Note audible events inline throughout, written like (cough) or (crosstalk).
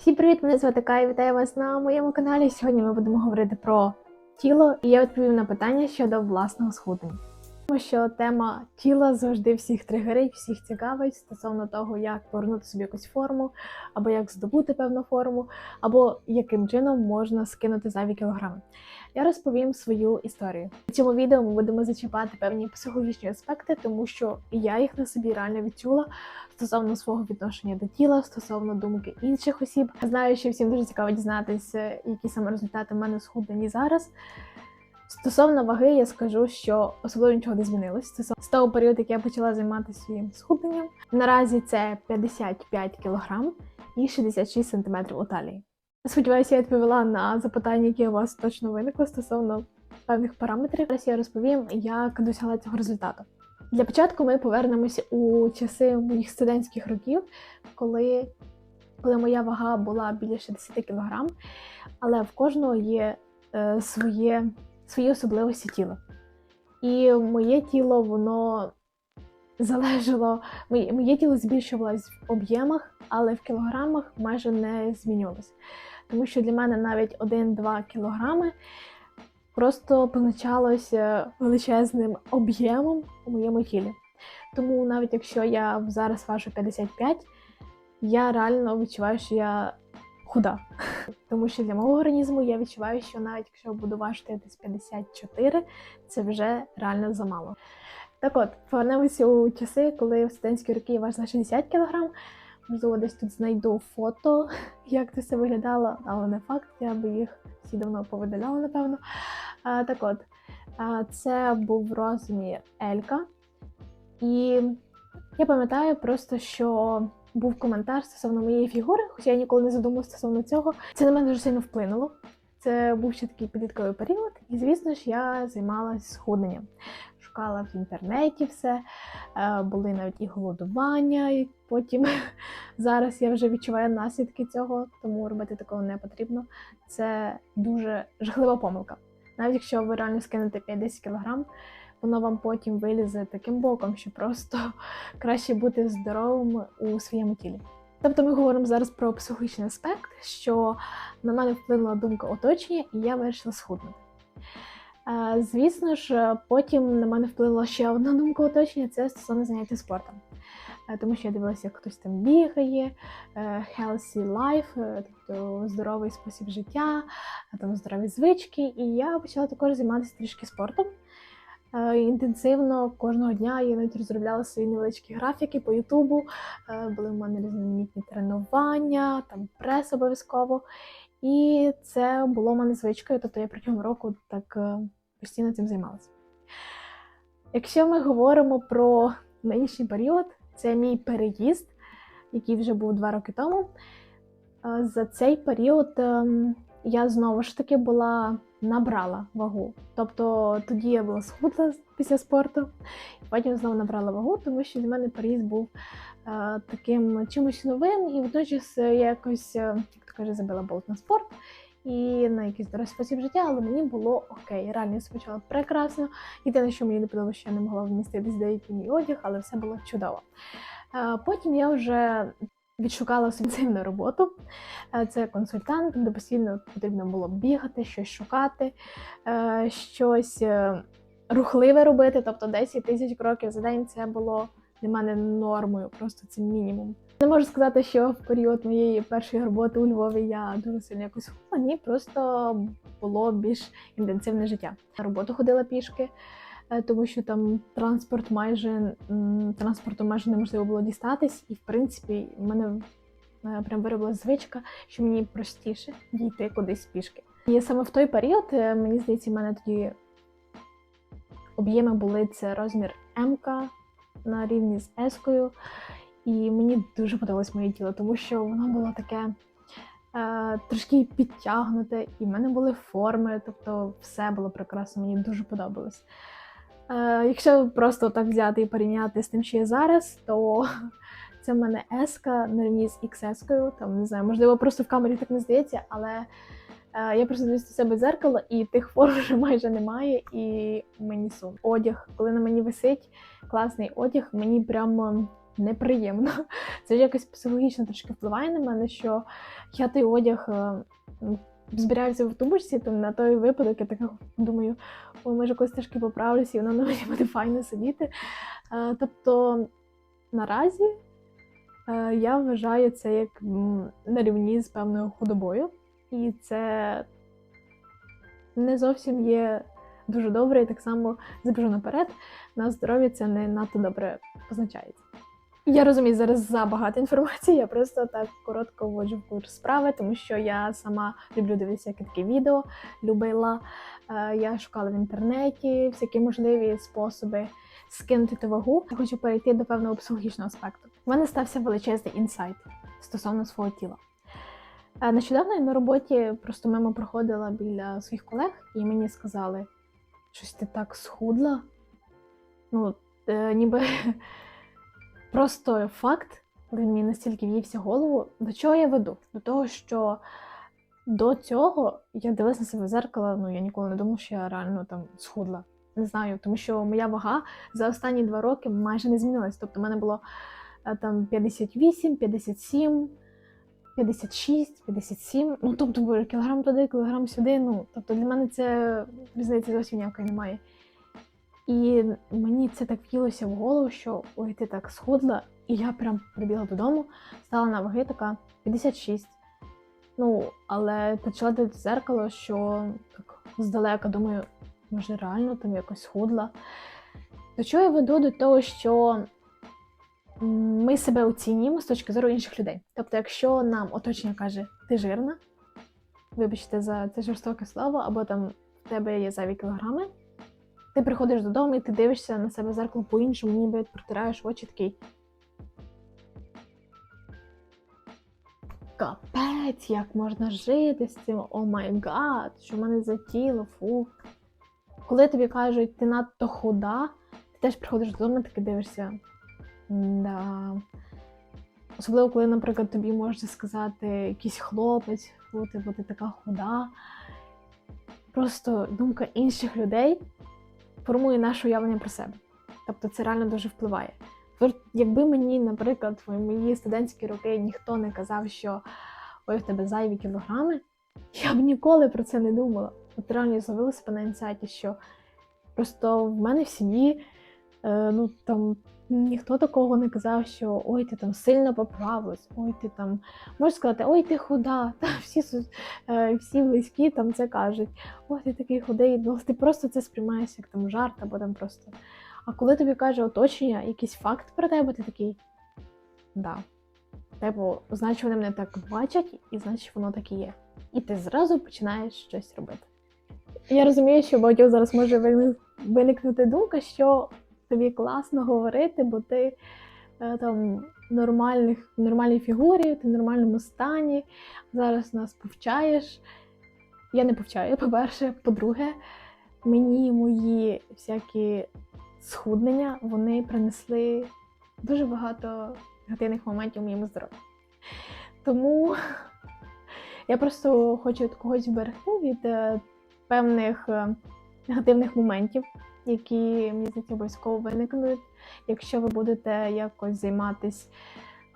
Всім привіт! Мене звати Кай, вітаю вас на моєму каналі. Сьогодні ми будемо говорити про тіло, і я відповім на питання щодо власного схуднення. Тому що тема тіла завжди всіх тригерить, всіх цікавить стосовно того, як повернути собі якусь форму, або як здобути певну форму, або яким чином можна скинути зайві кілограми. Я розповім свою історію. У цьому відео ми будемо зачіпати певні психологічні аспекти, тому що я їх на собі реально відчула стосовно свого відношення до тіла, стосовно думки інших осіб. Знаю, що всім дуже цікаво дізнатися, які саме результати в мене схуднені зараз. Стосовно ваги, я скажу, що особливо нічого не змінилось. Це з того періоду, як я почала займатися своїм схудненням. Наразі це 55 кг і 66 см у талії. Сподіваюся, я відповіла на запитання, які у вас точно виникли стосовно певних параметрів. Зараз я розповім, як досягла цього результату. Для початку ми повернемося у часи моїх студентських років, коли, коли моя вага була біля 60 кг, але в кожного є е, своє, свої особливості тіла. І моє тіло, воно залежало, моє, моє тіло збільшувалось в об'ємах, але в кілограмах майже не змінювалось. Тому що для мене навіть 1-2 кілограми просто позначалося величезним об'ємом у моєму тілі. Тому навіть якщо я зараз важу 55, я реально відчуваю, що я худа. (laughs) Тому що для мого організму я відчуваю, що навіть якщо буду важити десь 54, це вже реально замало. Так от, повернемося у часи, коли в студентські роки я важила 60 кг. Можливо, десь тут знайду фото, (laughs) як це все виглядало, але не факт, я би їх всі давно повидаляла, напевно. А, так от, а, це був розмір Елька. І я пам'ятаю просто, що був коментар стосовно моєї фігури, хоча я ніколи не задумувалася стосовно цього. Це на мене дуже сильно вплинуло. Це був ще такий підлітковий період, і, звісно ж, я займалася схудненням. Шукала в інтернеті все, е, були навіть і голодування, і потім (laughs) зараз я вже відчуваю наслідки цього, тому робити такого не потрібно. Це дуже жахлива помилка. Навіть якщо ви реально скинете 50 кг, воно вам потім вилізе таким боком, що просто (laughs) краще бути здоровим у своєму тілі. Тобто ми говоримо зараз про психологічний аспект, що на мене вплинула думка оточення, і я вирішила схуднути. Е, Звісно ж, потім на мене вплинула ще одна думка оточення це стосовно заняття спортом. Е, Тому що я дивилася, як хтось там бігає, е, healthy life, тобто здоровий спосіб життя, там здорові звички. І я почала також займатися трішки спортом. Е, Інтенсивно кожного дня я навіть розробляла свої невеличкі графіки по Ютубу. Е, Були в мене різноманітні тренування, там прес обов'язково. І це було в мене звичкою, тобто я протягом року так е, постійно цим займалася. Якщо ми говоримо про нинішній період, це мій переїзд, який вже був два роки тому. За цей період ем, я знову ж таки була набрала вагу. Тобто тоді я була схудла після спорту, і потім знову набрала вагу, тому що для мене переїзд був е, таким чимось новим, і водночас я якось, е, як то каже, забила болт на спорт і на якийсь здоровий спосіб життя, але мені було окей. Реально спочатку прекрасно. Єдине, що мені не подобалося, що я не могла вміститись деякий мій одяг, але все було чудово. Е, Потім я вже відшукала собі цивільну роботу. Е, Це консультант, де постійно потрібно було бігати, щось шукати, е, щось е, рухливе робити. Тобто 10 тисяч кроків за день це було для мене нормою, просто це мінімум. Не можу сказати, що в період моєї першої роботи у Львові я дуже сильно якось худла. Ні, просто було більш інтенсивне життя. На роботу ходила пішки, тому що там транспорт майже транспорту майже неможливо було дістатись, і в принципі в мене е, прям виробилася звичка, що мені простіше дійти кудись пішки. І саме в той період, е, мені здається, в мене тоді об'єми були це розмір М на рівні з С-кою. І мені дуже подобалось моє тіло, тому що воно було таке е, трошки підтягнуте, і в мене були форми, тобто все було прекрасно, мені дуже подобалось. Е, якщо просто так взяти і порівняти з тим, що є зараз, то (laughs) це в мене S на рівні з XS, там не знаю, можливо, просто в камері так не здається, але е, я просто дивлюсь до себе дзеркало, і тих (laughs) форм вже майже немає, і мені сум. Одяг, коли на мені висить класний одяг, мені прямо неприємно. (laughs) Це якось психологічно трошки впливає на мене, що я той одяг збираюся в тумбочці, там на той випадок я така думаю, о, може якось трошки поправлюся, і воно на мені буде файно сидіти. Е, Тобто наразі е, я вважаю це як на рівні з певною худобою, і це не зовсім є дуже добре, і так само забіжу наперед, на здоров'я це не надто добре позначається. Я розумію, зараз забагато інформації, я просто так коротко вводжу в курс справи, тому що я сама люблю дивитися такі відео, любила. Е, Я шукала в інтернеті всякі можливі способи скинути ту вагу. Хочу перейти до певного психологічного аспекту. У мене стався величезний інсайт стосовно свого тіла. Е, Нещодавно я на роботі просто мимо проходила біля своїх колег, і мені сказали, щось ти так схудла. Ну, е, ніби просто факт, він мені настільки в'ївся голову. До чого я веду? До того, що до цього я дивилася на себе в зеркало, ну я ніколи не думала, що я реально там схудла. Не знаю, тому що моя вага за останні два роки майже не змінилась. Тобто, в мене було е, там 58, 57, 56, 57. Ну, тобто, кілограм туди, кілограм сюди. Ну, тобто для мене це різниці зовсім ніякої немає. І мені це так в'їлося в голову, що ой, ти так схудла, і я прям прибігла додому, стала на ваги така 56. Ну, але почала дивитися в зеркало, що так здалека думаю, може реально там якось схудла. До чого я веду до того, що ми себе оцінюємо з точки зору інших людей. Тобто, якщо нам оточення каже, ти жирна, вибачте за це жорстоке слово, або там в тебе є зайві кілограми, ти приходиш додому і ти дивишся на себе зеркало по-іншому, ніби протираєш очі такий. Капець, як можна жити з цим? О май гад, що в мене за тіло, фу. Коли тобі кажуть, ти надто худа, ти теж приходиш додому таки дивишся. Да. Особливо, коли, наприклад, тобі може сказати якийсь хлопець, фу, ти, бо ти така худа. Просто думка інших людей формує наше уявлення про себе. Тобто це реально дуже впливає. Якби мені, наприклад, в мої студентські роки ніхто не казав, що ой, в тебе зайві кілограми, я б ніколи про це не думала. От реально зловила себе на інсайті, що просто в мене в сім'ї ну там ніхто такого не казав, що ой, ти там сильно поправилась, ой, ти там можеш сказати, ой, ти худа. (laughs) Та всі, е, всі близькі там це кажуть, ой, ти такий худий. Ну, ти просто це сприймаєш як там жарт або там просто. А коли тобі каже оточення якийсь факт про тебе, ти такий. Да. Типу, значить, вони мене так бачать, і значить воно так і є. І ти зразу починаєш щось робити. Я розумію, що багатьох зараз може виникнути думка, що тобі класно говорити, бо ти е, там нормальних, нормальній фігурі, ти в нормальному стані, зараз нас повчаєш. Я не повчаю, по-перше. По-друге, мені мої всякі схуднення вони принесли дуже багато негативних моментів в моєму здоров'ю. Тому я просто хочу когось вберегти від е, певних е, негативних моментів, які мені здається обов'язково виникнуть, якщо ви будете якось займатися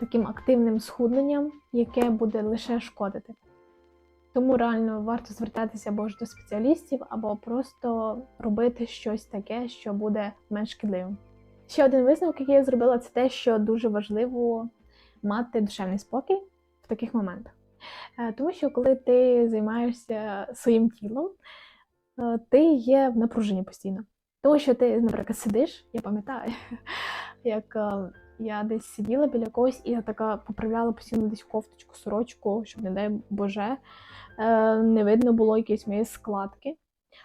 таким активним схудненням, яке буде лише шкодити. Тому реально варто звертатися або ж до спеціалістів, або просто робити щось таке, що буде менш шкідливим. Ще один висновок, який я зробила, це те, що дуже важливо мати душевний спокій в таких моментах. Е, Тому що коли ти займаєшся своїм тілом, ти є в напруженні постійно. Тому що ти, наприклад, сидиш, я пам'ятаю, (laughs) як е, я десь сиділа біля когось, і я така поправляла постійно десь кофточку, сорочку, щоб, не дай Боже, е, не видно було якісь мої складки.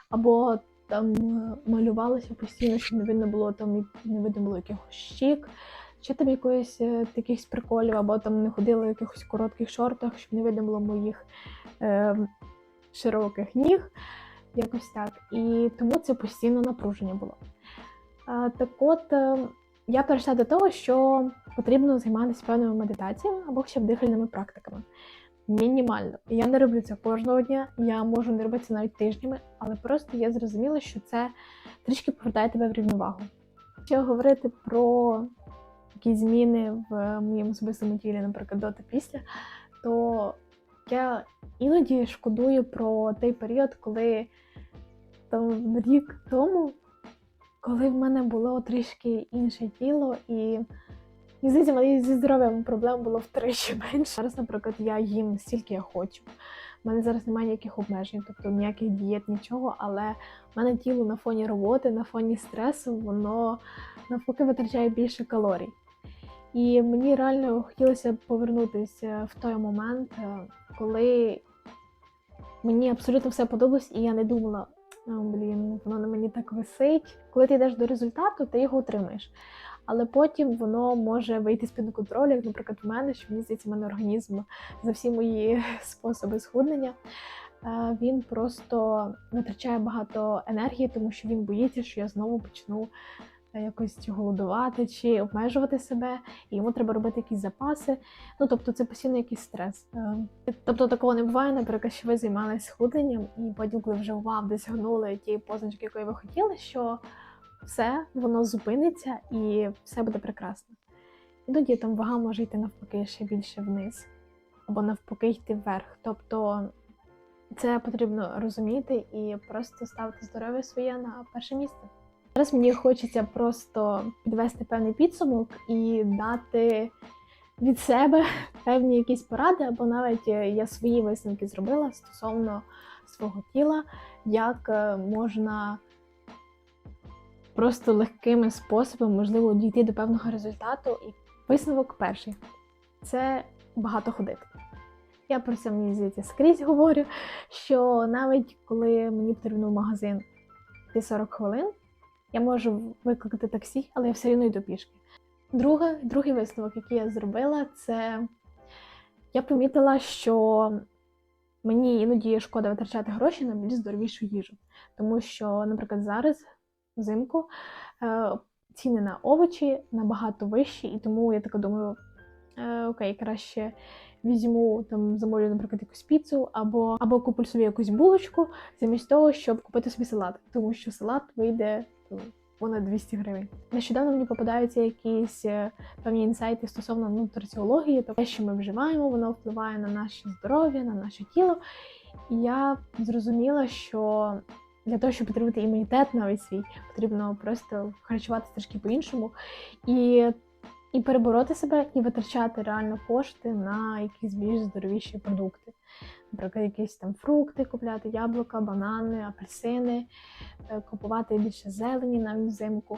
Або там е, малювалася постійно, щоб не видно було там не видно було якихось щік, чи там якоїсь е, таких приколів, або там не ходила в якихось коротких шортах, щоб не видно було моїх е, широких ніг. Якось так. І тому це постійно напруження було. Так от, е, я перейшла до того, що потрібно займатися певними медитаціями або хоча б дихальними практиками. Мінімально. Я не роблю це кожного дня, я можу не робити це навіть тижнями, але просто я зрозуміла, що це трішки повертає тебе в рівновагу. Якщо говорити про якісь зміни в моєму особистому тілі, наприклад, до та після, то я іноді шкодую про той період, коли там рік тому, коли в мене було трішки інше тіло, і здається, зі здоров'ям проблем було втричі (laughs) менше. Зараз, наприклад, я їм стільки я хочу. У мене зараз немає ніяких обмежень, тобто ніяких дієт, нічого, але в мене тіло на фоні роботи, на фоні стресу, воно навпаки витрачає більше калорій. І мені реально хотілося повернутися в той момент, е, коли мені абсолютно все подобалось, і я не думала, «О, блін, воно на мені так висить. Коли ти йдеш до результату, ти його отримаєш. Але потім воно може вийти з-під контролю, як, наприклад, в мене, що мені здається, в мене організм за всі мої (laughs) способи схуднення. Він просто витрачає багато енергії, тому що він боїться, що я знову почну якось голодувати чи обмежувати себе, і йому треба робити якісь запаси. Ну тобто це постійно якийсь стрес. Е, Тобто такого не буває, наприклад, що ви займалися схудненням, і потім, коли вже вау, досягнули тієї позначки, якої ви хотіли, що все воно зупиниться і все буде прекрасно. Іноді там вага може йти навпаки ще більше вниз, або навпаки йти вверх. Тобто це потрібно розуміти і просто ставити здоров'я своє на перше місце. Зараз мені хочеться просто підвести певний підсумок і дати від себе (laughs) певні якісь поради, або навіть е, я свої висновки зробила стосовно свого тіла, як е, можна просто легкими способами, можливо, дійти до певного результату. І висновок перший це багато ходити. Я про це мені здається скрізь говорю, що навіть коли мені потрібно в магазин йти 40 хвилин, я можу викликати таксі, але я все одно йду пішки. Друге, другий висновок, який я зробила, це я помітила, що мені іноді шкода витрачати гроші на більш здоровішу їжу. Тому що, наприклад, зараз взимку е, ціни на овочі набагато вищі, і тому я така думаю, е, окей, краще візьму там, замовлю, наприклад, якусь піцу, або, або куплю собі якусь булочку, замість того, щоб купити собі салат, тому що салат вийде понад 200 гривень. Нещодавно мені попадаються якісь е, певні інсайти стосовно нутриціології, тобто те, що ми вживаємо, воно впливає на наше здоров'я, на наше тіло. І я зрозуміла, що для того, щоб підтримати імунітет навіть свій, потрібно просто харчуватися трішки по-іншому і, і перебороти себе, і витрачати реально кошти на якісь більш здоровіші продукти. Наприклад, якісь там фрукти купляти, яблука, банани, апельсини, е, купувати більше зелені навіть взимку.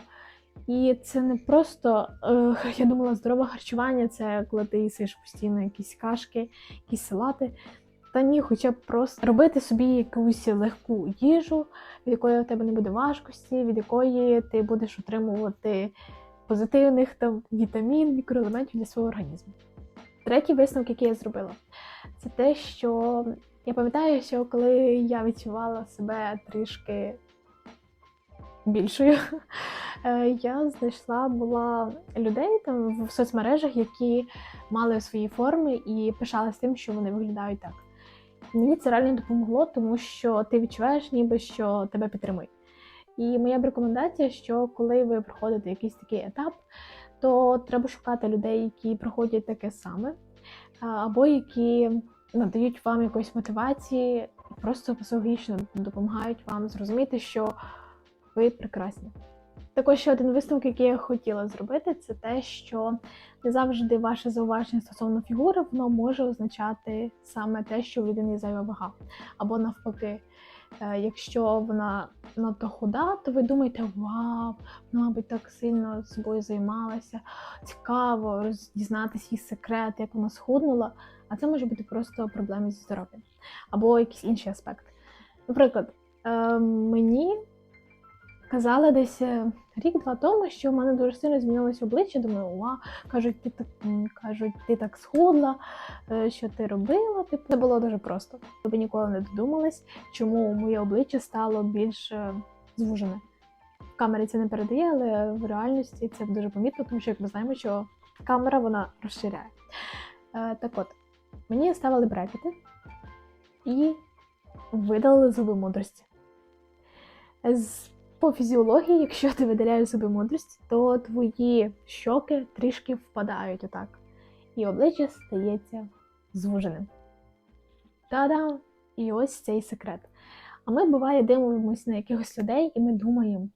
І це не просто, е, (laughs) я думала, здорове харчування це коли ти їсиш постійно якісь кашки, якісь салати. Та ні, хоча б просто робити собі якусь легку їжу, від якої у тебе не буде важкості, від якої ти будеш отримувати позитивних там вітамін, мікроелементів для свого організму. Третій висновок, який я зробила, це те, що я пам'ятаю, що коли я відчувала себе трішки більшою, (laughs) е, я знайшла була людей там в соцмережах, які мали свої форми і пишалися тим, що вони виглядають так. Мені це реально допомогло, тому що ти відчуваєш, ніби що тебе підтримують. І моя б рекомендація, що коли ви проходите якийсь такий етап, то треба шукати людей, які проходять таке саме, або які надають вам якоїсь мотивації, просто психологічно допомагають вам зрозуміти, що ви прекрасні. Також ще один висновок, який я хотіла зробити, це те, що не завжди ваше зауваження стосовно фігури воно може означати саме те, що в людини зайва вага. Або навпаки, якщо вона надто худа, то ви думаєте, вау, вона, мабуть, так сильно собою займалася, цікаво дізнатися її секрет, як вона схуднула. А це може бути просто проблеми зі здоров'ям або якийсь інший аспект. Наприклад, е, мені казали десь е, рік-два тому, що в мене дуже сильно змінилося обличчя. Думаю, ва, кажуть, ти так кажуть, ти так схудла, е, що ти робила. Типу, це було дуже просто. Би ніколи не додумалась, чому моє обличчя стало більш е, звужене. В камері це не передає, але в реальності це дуже помітно, тому що як ми знаємо, що камера вона розширяє. Так от, мені ставили брекети і видалили зуби мудрості. З По фізіології, якщо ти видаляєш зуби мудрості, то твої щоки трішки впадають отак. І обличчя стається звуженим. Та-дам! І ось цей секрет. А ми, буває, дивимося на якихось людей, і ми думаємо: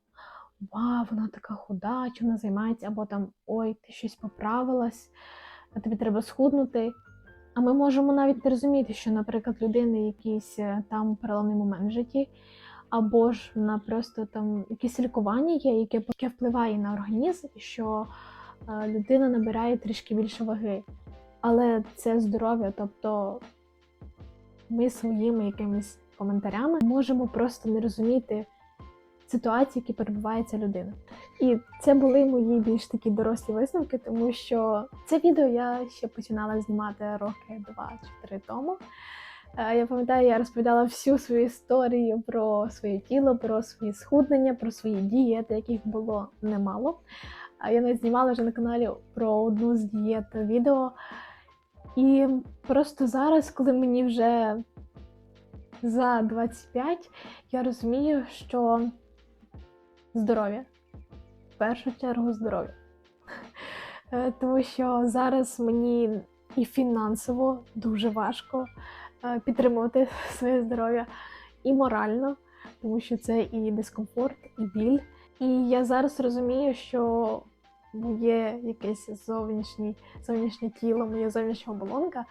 Вау, вона така худа, чим вона займається, або там ой, ти щось поправилась, а тобі треба схуднути. А ми можемо навіть не розуміти, що, наприклад, людини якийсь е, там переломний момент в житті, або ж на просто там якесь лікування є, яке, яке впливає на організм, що е, людина набирає трішки більше ваги. Але це здоров'я, тобто ми своїми якимись коментарями можемо просто не розуміти ситуації, які перебуває ця людина. І це були мої більш такі дорослі висновки, тому що це відео я ще починала знімати роки два чи три тому. Е, Я пам'ятаю, я розповідала всю свою історію про своє тіло, про свої схуднення, про свої дієти, яких було немало. А Я навіть знімала вже на каналі про одну з дієт відео. І просто зараз, коли мені вже за 25, я розумію, що здоров'я. В першу чергу здоров'я. Е, Тому що зараз мені і фінансово дуже важко е, підтримувати (laughs) своє здоров'я, і морально, тому що це і дискомфорт, і біль. І я зараз розумію, що моє якесь зовнішнє, зовнішнє тіло, моя зовнішня оболонка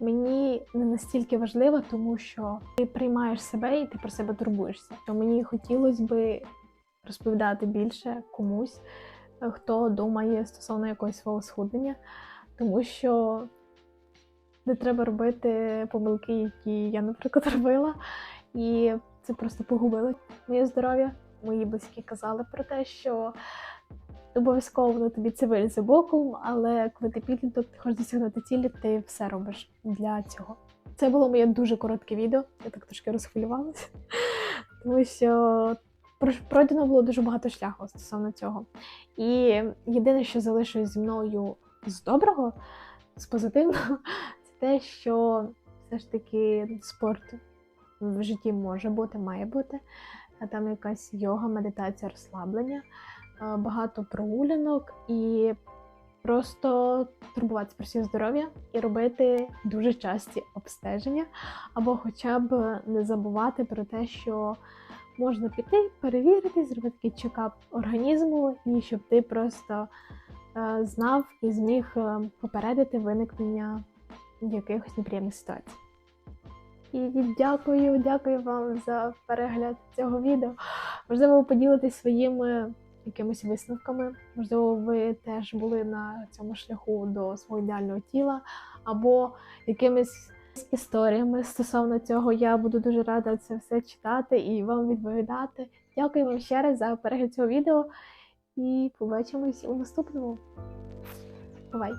мені не настільки важлива, тому що ти приймаєш себе і ти про себе турбуєшся. То мені хотілося би розповідати більше комусь, е, хто думає стосовно якогось свого схуднення, тому що не треба робити помилки, які я, наприклад, (laughs) робила. І це просто погубило моє здоров'я. Мої близькі казали про те, що обов'язково воно тобі це вилізе боком, але коли ти підліток, ти хочеш досягнути цілі, ти все робиш для цього. Це було моє дуже коротке відео, я так трошки розхвилювалася, (laughs) тому що пройдено було дуже багато шляху стосовно цього. І єдине, що залишилось зі мною з доброго, з позитивного, те, що все ж таки спорт в житті може бути, має бути. Там якась йога, медитація, розслаблення, е, багато прогулянок і просто турбуватися про своє здоров'я і робити дуже часті обстеження, або хоча б не забувати про те, що можна піти, перевірити, зробити такий чекап організму, і щоб ти просто е, знав і зміг е, попередити виникнення якихось неприємних ситуацій. І дякую, дякую вам за перегляд цього відео. Можливо, ви поділитесь своїми якимись висновками. Можливо, ви теж були на цьому шляху до свого ідеального тіла, або якимись історіями стосовно цього. Я буду дуже рада це все читати і вам відповідати. Дякую вам ще раз за перегляд цього відео і побачимось у наступному. Бувай!